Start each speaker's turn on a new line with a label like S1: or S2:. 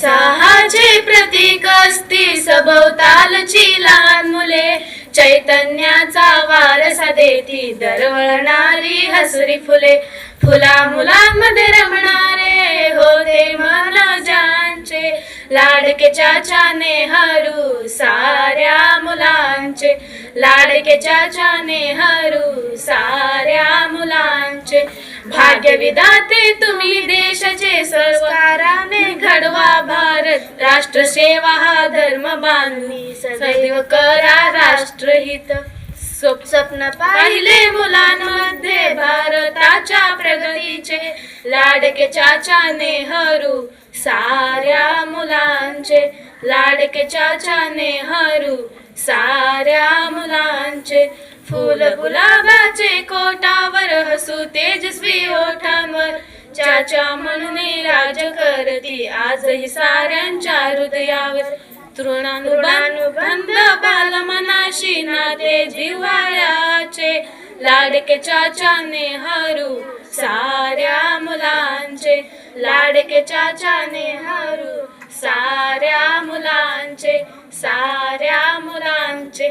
S1: सहाचे प्रतीक असती सभोवतालची लहान मुले. चैतन्याचा वारसा देती दरवळणारी हसरी फुले. फुला मुलांमध्ये रमणारे होते मन ज्यांचे लाडके चाचाने हरू साऱ्या मुलांचे. लाडके चाचाने हरू साऱ्या मुलांचे. भाग्यविधाते तुम्ही देशाचे संस्कारा घडवा भारत राष्ट्रसेवा हा धर्म बांधणी सदैव करा राष्ट्रहित। स्वप- स्वप्न पाहिले मुलांमध्ये भारताच्या प्रगतीचे लाडके चाचा नेहरू साऱ्या मुलांचे। लाडके चाचा नेहरू साऱ्या मुलांचे। फुल गुलाबाचे कोटावर हसू तेजस्वी ओठांवर। चाचा म्हणून राज कर करती आजही साऱ्यांच्या हृदयावर तृणानुबंध बालमनाशी नाते जिव्हाळ्याचे लाडके चाचाने हरू साऱ्या मुलांचे. लाडके चाचाने हरू साऱ्या मुलांचे साऱ्या मुलांचे.